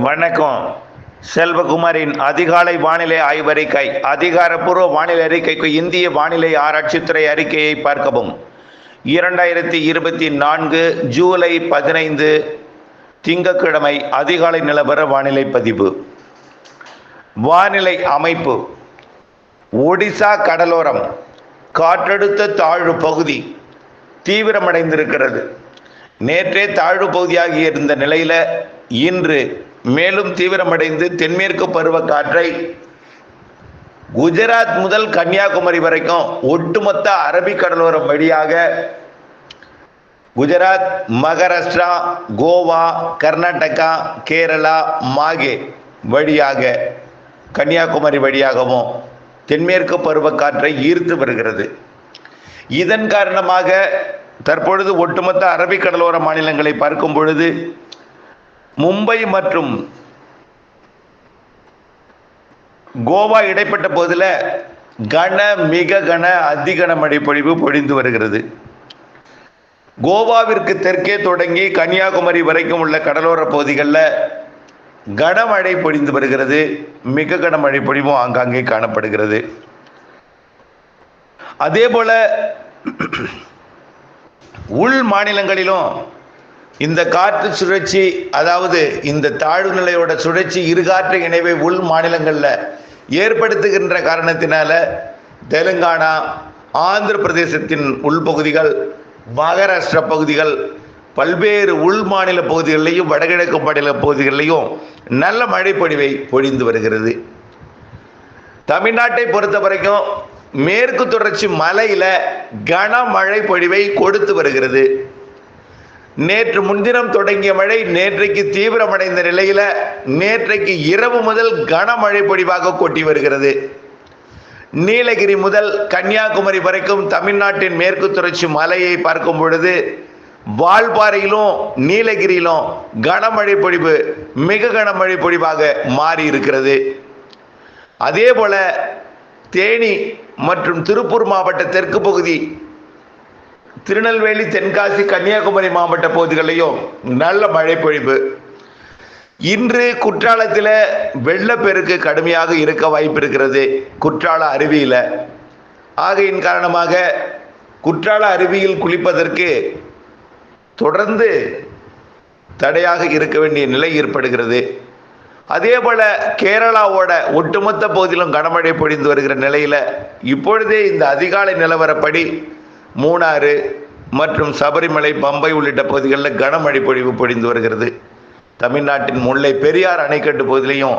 வணக்கம். செல்வகுமாரின் அதிகாலை வானிலை ஆய்வறிக்கை அதிகாரப்பூர்வ வானிலை அறிக்கைக்கு இந்திய வானிலை ஆராய்ச்சித்துறை அறிக்கையை பார்க்கவும். இரண்டாயிரத்தி இருபத்தி நான்கு ஜூலை பதினைந்து திங்கட்கிழமை அதிகாலை நிலவர வானிலை பதிவு. வானிலை அமைப்பு ஒடிசா கடலோரம் காற்றழுத்த தாழ்வு பகுதி தீவிரமடைந்திருக்கிறது. நேற்றே தாழ்வு பகுதியாகி இருந்த நிலையில் இன்று மேலும் தீவிரமடைந்து தென்மேற்கு பருவக்காற்றை குஜராத் முதல் கன்னியாகுமரி வரைக்கும் ஒட்டுமொத்த அரபிக்கடலோரம் வழியாக குஜராத் மகாராஷ்டிரா கோவா கர்நாடகா கேரளா மாகே வழியாக கன்னியாகுமரி வழியாகவும் தென்மேற்கு பருவக்காற்றை ஈர்த்து வருகிறது. இதன் காரணமாக தற்பொழுது ஒட்டுமொத்த அரபிக்கடலோர மாநிலங்களை பார்க்கும் பொழுது மும்பை மற்றும் கோவா இடைப்பட்ட போதில் கன மிக கன அதிகன மழை பொழிவு பொழிந்து வருகிறது. கோவாவிற்கு தெற்கே தொடங்கி கன்னியாகுமரி வரைக்கும் உள்ள கடலோர பகுதிகளில் கனமழை பொழிந்து வருகிறது. மிக கனமழை பொழிவும் ஆங்காங்கே காணப்படுகிறது. அதே போல உள் மாநிலங்களிலும் இந்த காற்று சுழற்சி அதாவது இந்த தாழ்வு நிலையோட சுழற்சி இருகாற்று இணைவை உள் மாநிலங்களில் ஏற்படுத்துகின்ற காரணத்தினால தெலுங்கானா ஆந்திர பிரதேசத்தின் உள்பகுதிகள் மகாராஷ்டிரா பகுதிகள் பல்வேறு உள் மாநில பகுதிகளிலையும் வடகிழக்கு மாநில பகுதிகளிலையும் நல்ல மழைப்பொழிவை பொழிந்து வருகிறது. தமிழ்நாட்டை பொறுத்த வரைக்கும் மேற்கு தொடர்ச்சி மலையில கனமழை பொழிவை கொடுத்து வருகிறது. நேற்று முன்தினம் தொடங்கிய மழை நேற்றைக்கு தீவிரமடைந்த நிலையில நேற்றைக்கு இரவு முதல் கனமழை பொழிவாக கொட்டி வருகிறது. நீலகிரி முதல் கன்னியாகுமரி வரைக்கும் தமிழ்நாட்டின் மேற்கு தொடர்ச்சி மலையை பார்க்கும் பொழுது வால்பாறையிலும் நீலகிரியிலும் கனமழை பொழிவு மிக கனமழை பொழிவாக மாறி இருக்கிறது அதே போல தேனி மற்றும் திருப்பூர் மாவட்ட தெற்கு பகுதி திருநெல்வேலி தென்காசி கன்னியாகுமரி மாவட்ட பகுதிகளிலையும் நல்ல மழை பொழிவு. இன்று குற்றாலத்தில் வெள்ளப்பெருக்கு கடுமையாக இருக்க வாய்ப்பு இருக்கிறது. குற்றால அருவியில். ஆகையின் காரணமாக குற்றால அருவியில் குளிப்பதற்கு தொடர்ந்து தடையாக இருக்க வேண்டிய நிலை ஏற்படுகிறது. அதே போல கேரளாவோட ஒட்டுமொத்த பகுதியிலும் கனமழை பொழிந்து வருகிற நிலையில் இப்பொழுதே இந்த அதிகாலை நிலவரப்படி மூணாறு மற்றும் சபரிமலை பம்பை உள்ளிட்ட பகுதிகளில் கனமழை பொழிவு பொழிந்து வருகிறது. தமிழ்நாட்டின் முல்லை பெரியார் அணைக்கட்டு பகுதியிலையும்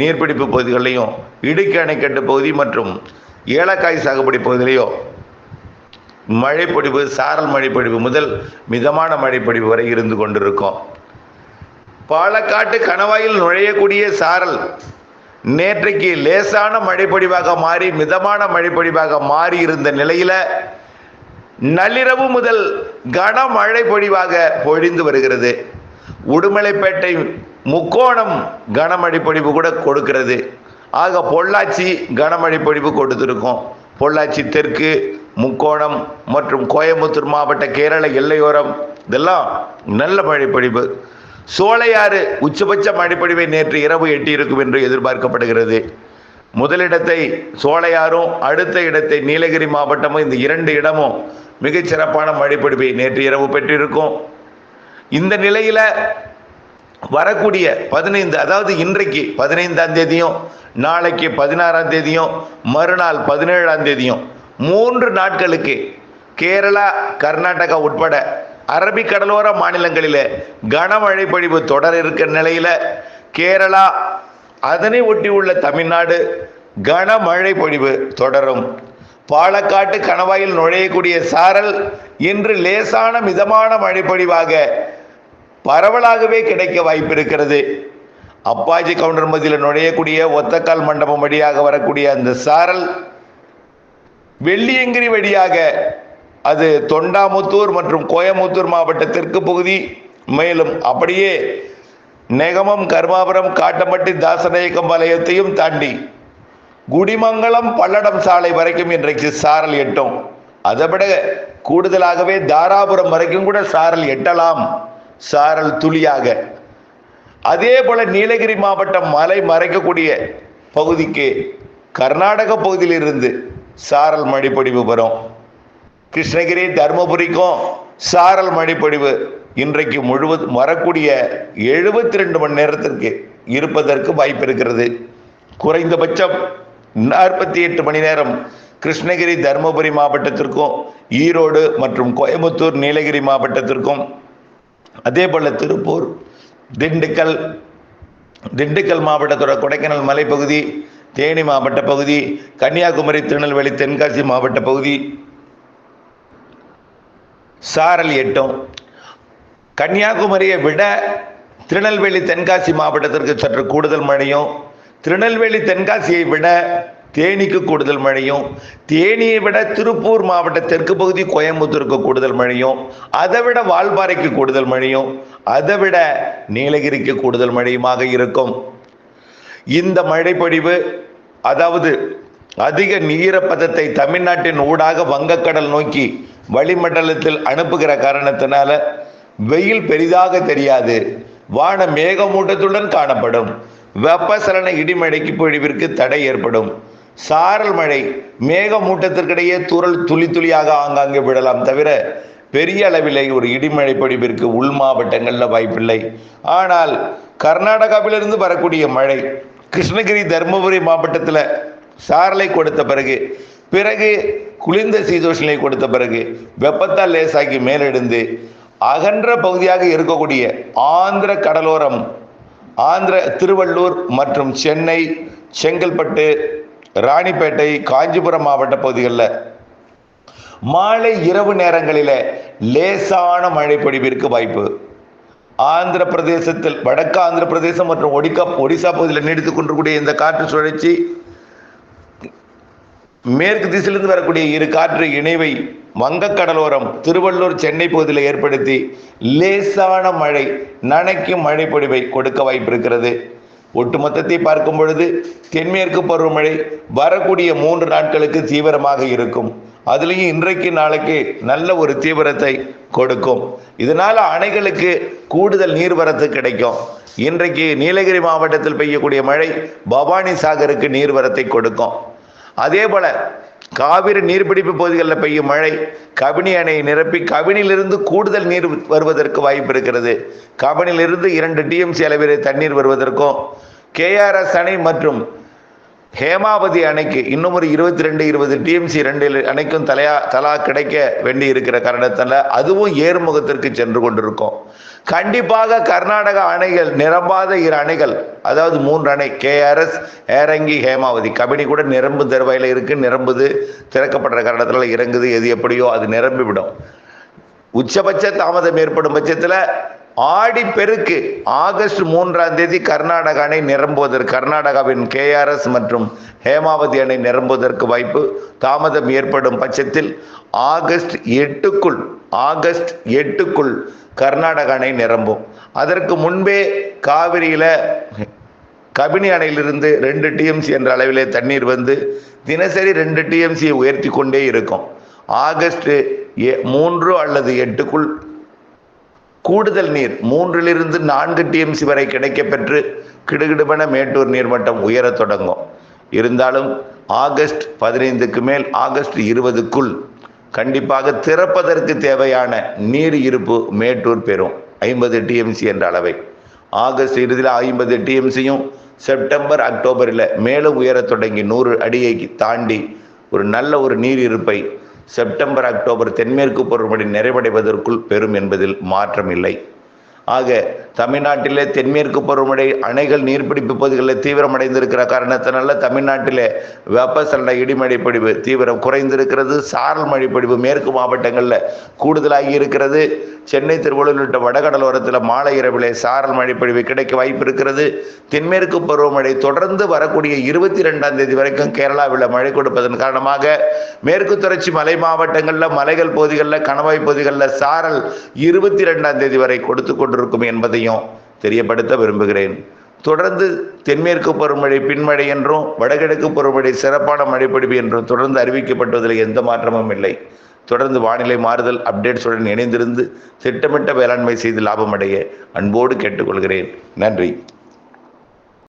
நீர்பிடிப்பு பகுதிகளிலையும் இடுக்கி அணைக்கட்டு பகுதி மற்றும் ஏலக்காய் சாகுபடி பகுதியிலையும் மழைப்பொழிவு சாரல் மழைப்பொழிவு முதல் மிதமான மழைப்பொழிவு வரை இருந்து கொண்டிருக்கும். பாலக்காட்டு கணவாயில் நுழையக்கூடிய சாரல் நேற்றைக்கு லேசான மழைப்பொழிவாக மாறி மிதமான மழைப்பொழிவாக மாறி இருந்த நிலையில் நள்ளிரவு முதல் கனமழை பொழிவாக பொழிந்து வருகிறது. உடுமலைப்பேட்டை முக்கோணம் கனமழை பொழிவு கூட கொடுக்கிறது. ஆக பொள்ளாச்சி கனமழை பொழிவு கொடுத்துருக்கோம். பொள்ளாச்சி தெற்கு முக்கோணம் மற்றும் கோயம்புத்தூர் மாவட்ட கேரள எல்லையோரம் இதெல்லாம் நல்ல மழை பொழிவு. சோலையாறு உச்சபட்ச மழைப்பொழிவை நேற்று இரவு எட்டியிருக்கும் என்று எதிர்பார்க்கப்படுகிறது. முதலிடத்தை சோலையாரும் அடுத்த இடத்தை நீலகிரி மாவட்டமும் இந்த இரண்டு இடமும் மிகச் சிறப்பான நேற்று இரவு பெற்றிருக்கும். இந்த நிலையில வரக்கூடிய பதினைந்து அதாவது இன்றைக்கு பதினைந்தாம் தேதியும் நாளைக்கு பதினாறாம் தேதியும் மறுநாள் பதினேழாம் தேதியும் மூன்று நாட்களுக்கு கேரளா கர்நாடகா உட்பட அரபிக் கடலோர மாநிலங்களில் கனமழை பொழிவு தொடர இருக்கிற நிலையில கேரளா அதனை ஒட்டியுள்ள தமிழ்நாடு கனமழை பொழிவு தொடரும். பாலக்காட்டு கணவாயில் நுழையக்கூடிய சாரல் இன்று லேசான மிதமான மழைப்பொழிவாக பரவலாகவே கிடைக்க வாய்ப்பு இருக்கிறது அப்பாஜி கவுண்டர் மதியில் நுழையக்கூடிய ஒத்தக்கால் மண்டபம் வழியாக வரக்கூடிய அந்த சாரல் வெள்ளியங்கிரி வழியாக அது தொண்டாமுத்தூர் மற்றும் கோயமுத்தூர் மாவட்ட தெற்கு பகுதி. மேலும் அப்படியே நெகமம் கர்மாபுரம் காட்டமட்டி தாசநாயக்கம்பாளையத்தையும் தாண்டி குடிமங்கலம் பல்லடம் சாலை வரைக்கும் இன்றைக்கு சாரல் எட்டும். அதை விட கூடுதலாகவே தாராபுரம் வரைக்கும் கூட சாரல் எட்டலாம். சாரல் துளியாக. அதே போல நீலகிரி மாவட்டம் மலை மறைக்கக்கூடிய பகுதிக்கு கர்நாடக பகுதியிலிருந்து சாரல் மழைப்பொழிவு வரும். கிருஷ்ணகிரி தருமபுரிக்கும் சாரல் மழைப்பொழிவு இன்றைக்கு முழுவதும் வரக்கூடிய எழுபத்தி ரெண்டு மணி நேரத்திற்கு இருப்பதற்கு வாய்ப்பு இருக்கிறது குறைந்தபட்சம் நாற்பத்தி எட்டு மணி நேரம் கிருஷ்ணகிரி தருமபுரி மாவட்டத்திற்கும் ஈரோடு மற்றும் கோயம்புத்தூர் நீலகிரி மாவட்டத்திற்கும் அதே போல் திருப்பூர் திண்டுக்கல் திண்டுக்கல் மாவட்டத்தோட கொடைக்கானல் மலைப்பகுதி தேனி மாவட்ட பகுதி கன்னியாகுமரி திருநெல்வேலி தென்காசி மாவட்ட பகுதி சாரல் எட்டும். கன்னியாகுமரியை விட திருநெல்வேலி தென்காசி மாவட்டத்திற்கு சற்று கூடுதல் மழையும் திருநெல்வேலி தென்காசியை விட தேனிக்கு கூடுதல் மழையும் தேனியை விட திருப்பூர் மாவட்ட தெற்கு பகுதி கோயம்புத்தூருக்கு கூடுதல் மழையும் அதை விட வால்பாறைக்கு கூடுதல் மழையும் அதை விட நீலகிரிக்கு கூடுதல் மழையுமாக இருக்கும். இந்த மழைப்பொழிவு அதாவது அதிக நீரப்பதத்தை தமிழ்நாட்டின் ஊடாக வங்கக்கடல் நோக்கி வளிமண்டலத்தில் அனுப்புகிற காரணத்தினால வெயில் பெரிதாக தெரியாது. வான மேகமூட்டத்துடன் காணப்படும். வெப்பசலன இடிமழைக்கு பொழிவிற்கு தடை ஏற்படும். சாரல் மழை மேகமூட்டத்திற்கிடையே துரல் துளி துளியாக ஆங்காங்கே விடலாம் தவிர பெரிய அளவிலே ஒரு இடிமழை பொழிவிற்கு உள் மாவட்டங்களில் வாய்ப்பில்லை. ஆனால் கர்நாடகாவிலிருந்து வரக்கூடிய மழை கிருஷ்ணகிரி தருமபுரி மாவட்டத்தில் சாரலை கொடுத்த பிறகு பிறகு குளிர்ந்த சீதோஷனை கொடுத்த பிறகு வெப்பத்தால் லேசாக்கி மேலெடுந்து அகன்ற பகுதியாக இருக்கக்கூடிய ஆந்திர கடலோரம் ஆந்திர திருவள்ளூர் மற்றும் சென்னை செங்கல்பட்டு ராணிப்பேட்டை காஞ்சிபுரம் மாவட்ட பகுதிகளில் மாலை இரவு நேரங்களில் லேசான மழை பொழிவிற்கு வாய்ப்பு. ஆந்திர பிரதேசத்தில் வடக்கு ஆந்திர பிரதேசம் மற்றும் ஒடிக்கா ஒடிசா பகுதியில் நீடித்துக் கொண்டிருக்கூடிய இந்த காற்று சுழற்சி மேற்கு திசையிலிருந்து வரக்கூடிய இரு காற்று இணைவை வங்கக்கடலோரம் திருவள்ளூர் சென்னை பகுதியில் ஏற்படுத்தி லேசான மழை நனைக்கும் மழை பொழிவை கொடுக்க வாய்ப்பிருக்கிறது. ஒட்டுமொத்தத்தை பார்க்கும் பொழுது தென்மேற்கு பருவமழை வரக்கூடிய மூன்று நாட்களுக்கு தீவிரமாக இருக்கும். அதுலேயும் இன்றைக்கு நாளைக்கு நல்ல ஒரு தீவிரத்தை கொடுக்கும். இதனால் அணைகளுக்கு கூடுதல் நீர்வரத்து கிடைக்கும். இன்றைக்கு நீலகிரி மாவட்டத்தில் பெய்யக்கூடிய மழை பவானி சாகருக்கு நீர்வரத்தை கொடுக்கும். அதே போல காவிரி நீர்பிடிப்பு பகுதிகளில் பெய்யும் மழை கபினி அணையை நிரப்பி கபினியிலிருந்து கூடுதல் நீர் வருவதற்கு வாய்ப்பு இருக்கிறது. கபினியிலிருந்து இரண்டு டிஎம்சி அளவிலே தண்ணீர் வருவதற்கும் கேஆர்எஸ் அணை மற்றும் ஹேமாவதி அணைக்கு இன்னும் ஒரு இருபத்தி ரெண்டு இருபது டிஎம்சி ரெண்டு அணைக்கும் தலையா தலா கிடைக்க வேண்டி இருக்கிற காரணத்தால் அதுவும் ஏறுமுகத்திற்கு சென்று கொண்டிருக்கும். கண்டிப்பாக கர்நாடக அணைகள் நிரம்பாத இரு அணைகள் அதாவது மூன்று அணை கேஆர்எஸ் ஏரங்கி ஹேமாவதி. கபினி கூட நிரம்பு தருவாயில் இருக்கு நிரம்புது திறக்கப்படுற காரணத்தில் இறங்குது எது எப்படியோ அது நிரம்பிவிடும். உச்சபட்ச தாமதம் ஏற்படும் பட்சத்தில் ஆடி பெருக்கு ஆகஸ்ட் மூன்றாம் தேதி கர்நாடக அணை நிரம்புவதற்கு கர்நாடகாவின் கேஆர்எஸ் மற்றும் ஹேமாவதி அணை நிரம்புவதற்கு வாய்ப்பு தாமதம் ஏற்படும் பட்சத்தில் ஆகஸ்ட் எட்டுக்குள் ஆகஸ்ட் எட்டுக்குள் கர்நாடக அணை நிரம்பும். அதற்கு முன்பே காவிரியில் கபினி அணையிலிருந்து ரெண்டு டிஎம்சி என்ற அளவிலே தண்ணீர் வந்து தினசரி ரெண்டு டிஎம்சியை உயர்த்தி கொண்டே இருக்கும். ஆகஸ்ட் எ- மூன்று அல்லது எட்டுக்குள் கூடுதல் நீர் மூன்றிலிருந்து நான்கு டிஎம்சி வரை கிடைக்கப்பெற்று கிடுகிடுபென மேட்டூர் நீர்மட்டம் உயரத் தொடங்கும். இருந்தாலும் ஆகஸ்ட் பதினைந்துக்கு மேல் ஆகஸ்ட் இருபதுக்குள் கண்டிப்பாக திறப்பதற்கு தேவையான நீர் இருப்பு மேட்டூர் பெறும். ஐம்பது டிஎம்சி என்ற அளவை. ஆகஸ்ட் இறுதியில் ஐம்பது டிஎம்சியும் செப்டம்பர் அக்டோபரில் மேலும் உயரத் தொடங்கி நூறு அடியை தாண்டி ஒரு நல்ல ஒரு நீர் இருப்பை செப்டம்பர் அக்டோபர் தென்மேற்கு பருவமழை நிறைவடைவதற்குள் பெறும் என்பதில் மாற்றம் இல்லை ஆக தமிழ்நாட்டிலே தென்மேற்கு பருவமழை அணைகள் நீர்பிடிப்பு பகுதிகளில் தீவிரமடைந்திருக்கிற காரணத்தினால தமிழ்நாட்டிலே வெப்பசலன இடிமழை பொழிவு தீவிரம் குறைந்திருக்கிறது. சாரல் மழை பொழிவு மேற்கு மாவட்டங்களில் கூடுதலாகி இருக்கிறது. சென்னை திருவள்ளூர் உள்ளிட்ட வடகடலோரத்தில் மாலை இரவிலே சாரல் மழை பொழிவு கிடைக்க வாய்ப்பு இருக்கிறது. தென்மேற்கு பருவமழை தொடர்ந்து வரக்கூடிய இருபத்தி ரெண்டாம் தேதி வரைக்கும் கேரளாவில் மழை கொடுப்பதன் காரணமாக மேற்கு தொடர்ச்சி மலை மாவட்டங்களில் மலைகள் பகுதிகளில் கணவாய் பகுதிகளில் சாரல் இருபத்தி ரெண்டாம் தேதி வரை கொடுத்து கொண்டிருக்கும் என்பதை என்பதையும் தெரியப்படுத்த விரும்புகிறேன். தொடர்ந்து தென்மேற்கு பருவமழை பின்மழை என்றும் வடகிழக்கு பருவமழை சிறப்பான மழைப்பிடிப்பு என்றும் தொடர்ந்து அறிவிக்கப்பட்டுவதில் எந்த மாற்றமும் இல்லை. தொடர்ந்து வானிலை மாறுதல் அப்டேட்ஸுடன் இணைந்திருந்து திட்டமிட்ட வேளாண்மை செய்து லாபமடைய அன்போடு கேட்டுக்கொள்கிறேன். நன்றி.